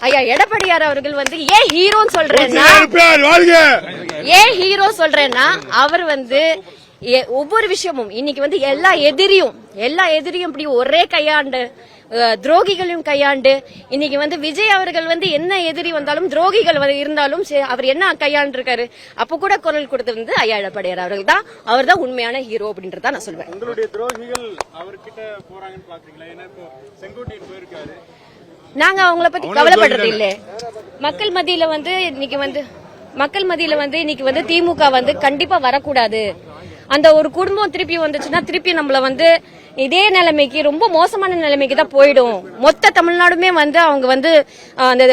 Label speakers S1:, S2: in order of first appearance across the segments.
S1: ஐயா எடப்பாடியார் அவர்கள் வந்து ஏன் ஹீரோன்னு சொல்றேன்னா ஏன் ஹீரோ சொல்றேன்னா அவர் வந்து எ- ஒவ்வொரு விஷயமும் இன்னைக்கு வந்து எல்லா எதிரியும் எல்லா எதிரியும் இப்படி ஒரே கையாண்டு துரோகிகளையும் கையாண்டு இன்னைக்கு வந்து விஜய் அவர்கள் வந்து என்ன எதிரி வந்தாலும் துரோகிகள் இருந்தாலும் சரி, அவர் என்ன கையாண்டிருக்காரு அப்ப கூட குரல் கொடுத்து வந்து ஐயா எடப்பாடியார் அவர்கள் தான். அவர் தான் உண்மையான ஹீரோ அப்படின்றத நான் சொல்வேன்.
S2: உங்களுடைய துரோகிகள் அவர்கிட்ட போறாங்கன்னு பாக்குறீங்களா? ஏன்னா இப்போ செங்கோட்டையன் போயிருக்காரு.
S1: நாங்க அவங்கள பத்தி கவலைப்படுறது இல்ல. மக்கள் மத்தியில வந்து இன்னைக்கு வந்து மக்கள் மத்தியில வந்து இன்னைக்கு வந்து திமுக வந்து கண்டிப்பா வரக்கூடாது. அந்த ஒரு குடும்பம் திருப்பி வந்துச்சுன்னா திருப்பி நம்மள வந்து இதே நிலைமைக்கு ரொம்ப மோசமான நிலைமைக்கு தான் போயிடும். மொத்த தமிழ்நாடுமே வந்து அவங்க வந்து அந்த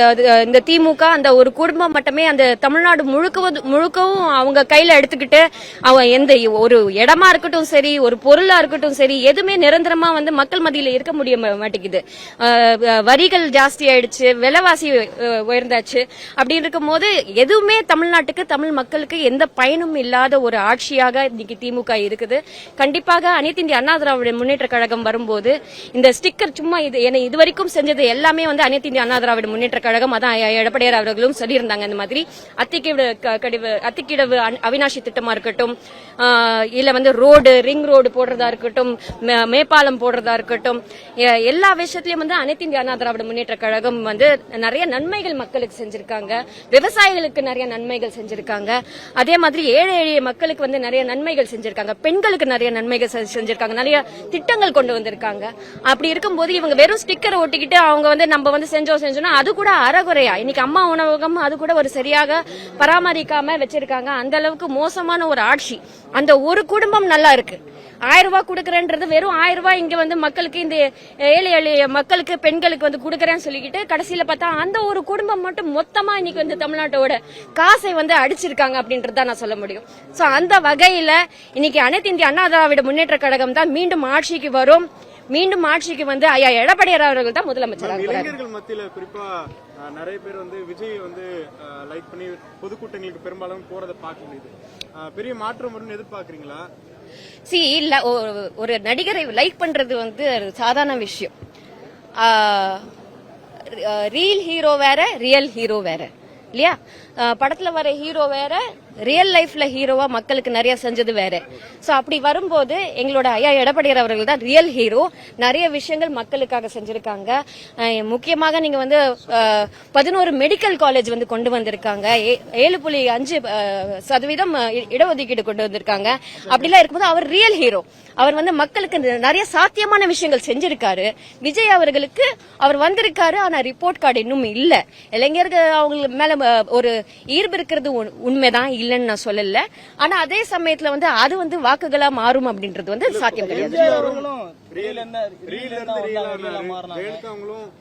S1: இந்த திமுக அந்த ஒரு குடும்பம் மட்டுமே அந்த தமிழ்நாடு முழுக்கவும் முழுக்கவும் அவங்க கையில எடுத்துக்கிட்டு அவன் எந்த ஒரு இடமா இருக்கட்டும் சரி ஒரு பொருளா இருக்கட்டும் சரி எதுவுமே நிரந்தரமா வந்து மக்கள் மத்தியில இருக்க முடிய மாட்டேங்குது. வரிகள் ஜாஸ்தி ஆயிடுச்சு விலைவாசி உயர்ந்தாச்சு அப்படி இருக்கும்போது எதுவுமே தமிழ்நாட்டுக்கு தமிழ் மக்களுக்கு எந்த பயனும் இல்லாத ஒரு ஆட்சியாக இன்னைக்கு திமுக இருக்குது. கண்டிப்பாக அனைத்து இந்திய அண்ணா திராவிட முன்னேற்ற கழகம் வரும்போது இந்த ஸ்டிக்கர் சும்மா இது என்னை இதுவரைக்கும் செஞ்சது எல்லாமே வந்து அனைத்து இந்திய அண்ணா திராவிட முன்னேற்ற கழகம். அதான் எடப்பாடியார் அவர்களும் சொல்லியிருந்தாங்க இந்த மாதிரி. அத்திக்கிட கடிவு அத்திக்கிடவு அவினாஷி திட்டமா இருக்கட்டும் இல்ல வந்து ரோடு ரிங் ரோடு போடுறதா இருக்கட்டும் மே- மேம்பாலம் போடுறதா இருக்கட்டும் எல்லா விஷயத்திலயும் வந்து அனைத்து இந்திய அண்ணா திராவிட முன்னேற்ற கழகம் வந்து நிறைய நன்மைகள் மக்களுக்கு செஞ்சிருக்காங்க. விவசாயிகளுக்கு நிறைய நன்மைகள் செஞ்சிருக்காங்க. அதே மாதிரி ஏழை எளிய மக்களுக்கு வந்து நிறைய நன்மைகள் செஞ்சிருக்காங்க. பெண்களுக்கு நிறைய நன்மைகள் செஞ்சிருக்காங்க. நிறைய திட்டங்கள் கொண்டு வந்திருக்காங்க. அப்படி இருக்கும்போது இவங்க வெறும் ஸ்டிக்கரை ஒட்டிக்கிட்டு அவங்க வந்து நம்ம வந்து செஞ்சோம் செஞ்சோம்னா அது கூட அறகுறையா. இன்னைக்கு அம்மா உணவகம் அது கூட ஒரு சரியாக பராமரிக்காம வச்சிருக்காங்க. அந்த அளவுக்கு மோசமான ஒரு ஆட்சி. அந்த ஒரு குடும்பம் நல்லா இருக்கு. ஆயிரம் ரூபாய் கொடுக்கறேன்றது வெறும் ஆயிரம் ரூபாய் இங்க வந்து மக்களுக்கு இந்த ஏழை எளிய மக்களுக்கு பெண்களுக்கு வந்து கொடுக்கறேன்னு சொல்லிக்கிட்டு கடைசியில பார்த்தா அந்த ஒரு குடும்பம் மட்டும் மொத்தமா இன்னைக்கு வந்து தமிழ்நாட்டோட காசை வந்து அடிச்சிருக்காங்க அப்படின்றத நான் சொல்ல முடியும். சோ அந்த வகையில இன்னைக்கு அனைத்து இந்திய அண்ணா திராவிட முன்னேற்ற கழகம் தான் மீண்டும் ஆட்சி ஆட்சிக்கு வரும். மீண்டும் ஆட்சிக்கு வந்து ஐயா எடப்பாடியார் அவர்கள் தான் முதலமைச்சராக போறாரு.
S2: இளைஞர்கள் மத்தியில குறிப்பா நிறைய பேர் வந்து விஜய் வந்து லைக் பண்ணி பொதுக்கூட்டங்களுக்கு பெரும்பாலும் போறதை பார்க்க முடியுது. பெரிய மாற்றம் வரும்னு எதிர்பார்க்கறீங்களா?
S1: சி இல்ல ஒரு- நடிகரை லைக் பண்றது வந்து சாதாரண விஷயம். ரீல் ஹீரோ வேற ரியல் ஹீரோ வேற. இல்லையா? படத்துல வர ஹீரோ வேற ரியல் லைஃப்ல ஹீரோவா மக்களுக்கு நிறைய செஞ்சது வேற. சோ அப்படி வரும்போது எங்களோட ஐயா எடப்பாடியார் அவர்கள் தான் ரியல் ஹீரோ நிறைய விஷயங்கள் மக்களுக்காக செஞ்சிருக்காங்க. முக்கியமாக நீங்க வந்து பதினோரு மெடிக்கல் காலேஜ் வந்து கொண்டு வந்திருக்காங்க. ஏ- ஏழு புள்ளி அஞ்சு சதவீதம் இடஒதுக்கீடு கொண்டு வந்திருக்காங்க. அப்படிலாம் இருக்கும்போது அவர் ரியல் ஹீரோ அவர் வந்து மக்களுக்கு நிறைய சாத்தியமான விஷயங்கள் செஞ்சிருக்காரு. விஜய் அவர்களுக்கு அவர் வந்திருக்காரு ஆனா ரிப்போர்ட் கார்டு இன்னும் இல்ல. இளைஞர்கள் அவங்க மேல ஒரு ஈர்ப்பு இருக்கிறது உண்- உண்மைதான் இல்லைன்னு நான் சொல்லல. ஆனா அதே சமயத்துல வந்து அது வந்து வாக்குகளா மாறும் அப்படின்றது வந்து சாத்தியம் கிடையாது.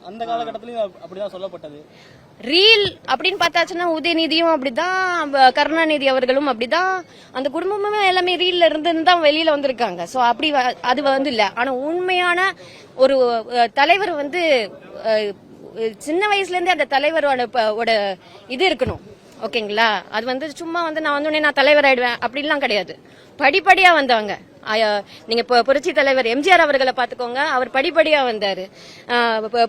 S3: அந்த காலகட்டத்திலயும் அப்~ அப்படிதான் சொல்லப்பட்டது.
S1: ரீல் அப்படின்னு பார்த்தாச்சுன்னா உதயநிதியும் அப்படிதான் கருணாநிதி அவர்களும் அப்படிதான். அந்த குடும்பமுமே எல்லாமே ரீல்ல இருந்து தான் வெளியில வந்திருக்காங்க. சோ அப்படி அது வந்து இல்ல. ஆனா உண்மையான ஒரு தலைவர் வந்து அஹ், சின்ன வயசுல இருந்தே அந்த தலைவரோட இது இருக்கணும். ஓகேங்களா? அது வந்து சும்மா வந்து நான் வந்தோடனே நான் தலைவர் ஆயிடுவேன் அப்படிலாம் கிடையாது. படிப்படியா வந்தவங்க. நீங்க புரட்சி தலைவர் எம்ஜிஆர் அவர்களை பாத்துக்கோங்க அவர் படிப்படியா வந்தாரு.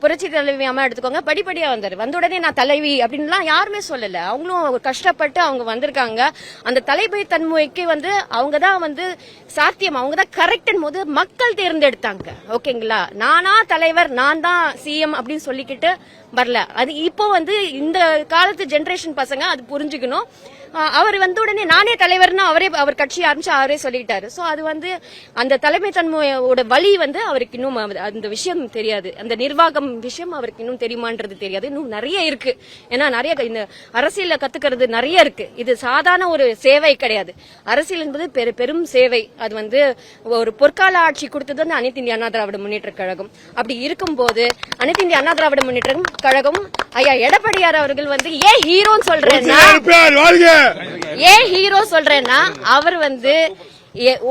S1: புரட்சி தலைவி அம்மா எடுத்துக்கோங்க. படிப்படியா வந்தாரு. வந்த உடனே நான் தலைவி அப்படின்லாம் யாருமே சொல்லல. அவங்களும் கஷ்டப்பட்டு அவங்க வந்திருக்காங்க. அந்த தலைமை தன்மைக்கு வந்து அவங்க தான் வந்து சாத்தியம். அவங்க தான் கரெக்ட் போது மக்கள் தேர்ந்தெடுத்தாங்க. ஓகேங்களா? நானா தலைவர் நான் தான் சிஎம் அப்படின்னு சொல்லிக்கிட்டு வரல. அது இப்போ வந்து இந்த காலத்து ஜென்ரேஷன் பசங்க அது புரிஞ்சுக்கணும். அவர் வந்த உடனே நானே தலைவர்னு அவரே அவர் கட்சி ஆரம்பிச்சு அவரே சொல்லிட்டாரு சோ அது வந்து அந்த தலைமை தன்மையோட வழி வந்து அவருக்கு இன்னும் அந்த விஷயம் தெரியாது. அந்த நிர்வாகம் விஷயம் அவருக்கு இன்னும் தெரியுமான்றது தெரியாது. இன்னும் நிறைய இருக்கு. ஏன்னா நிறைய இந்த அரசியல்ல கத்துக்கிறது நிறைய இருக்கு. இது சாதாரண ஒரு சேவை கிடையாது. அரசியல் என்பது பெரு பெரும் சேவை. அது வந்து ஒரு பொற்கால ஆட்சி கொடுத்தது வந்து அனைத்து இந்திய அண்ணா திராவிட முன்னேற்ற கழகம். அப்படி இருக்கும்போது அனைத்து இந்திய அண்ணா திராவிட முன்னேற்ற கழகம் ஐயா எடப்பாடியார் அவர்கள் வந்து ஏன் ஹீரோன்னு
S4: வாழ்க!
S1: ஏன் ஹீரோ சொல்றேன்னா அவர் வந்து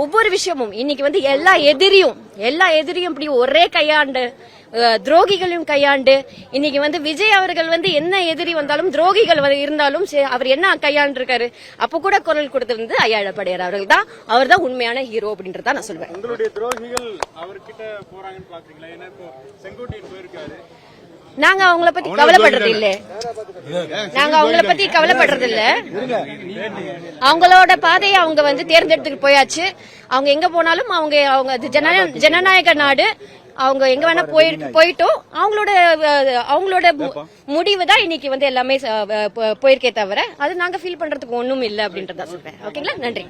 S1: ஒவ்வொரு விஷயமும் இன்னைக்கு வந்து எல்லா எதிரியும் எல்லா எதிரியும் இப்படி ஒரே கையாண்டு துரோகிகளையும் கையாண்டு இன்னைக்கு வந்து விஜய் அவர்கள் வந்து என்ன எதிரி வந்தாலும் துரோகிகள் இருந்தாலும் அவர் என்ன கையாண்டிருக்காரு அப்ப கூட குரல் கொடுத்து வந்து ஐயா எடப்பாடியார் அவர்கள் தான். அவர் தான் உண்மையான ஹீரோ அப்படின்றத நான் சொல்வேன்.
S2: உங்களுடைய துரோகிகள் அவர்கிட்ட போறாங்கன்னு பாக்குறீங்களா? ஏன்னா இப்போ செங்கோட்டையன் போயிருக்காரு.
S1: நாங்க அவங்கள பத்தி கவலைப்படுறது இல்ல. நாங்க அவங்கள பத்தி கவலைப்படுறது இல்ல அவங்களோட பாதையை அவங்க வந்து தேர்ந்தெடுத்துட்டு போயாச்சு. அவங்க எங்க போனாலும் அவங்க அவங்க ஜனநாயக நாடு. அவங்க எங்க வேணா போய் போயிட்டோம். அவங்களோட அவங்களோட முடிவு தான் இன்னைக்கு வந்து எல்லாமே போயிருக்கே தவிர அது நாங்க ஃபீல் பண்றதுக்கு ஒண்ணும் இல்ல அப்படின்றத சொல்றேன். ஓகேங்களா நன்றி.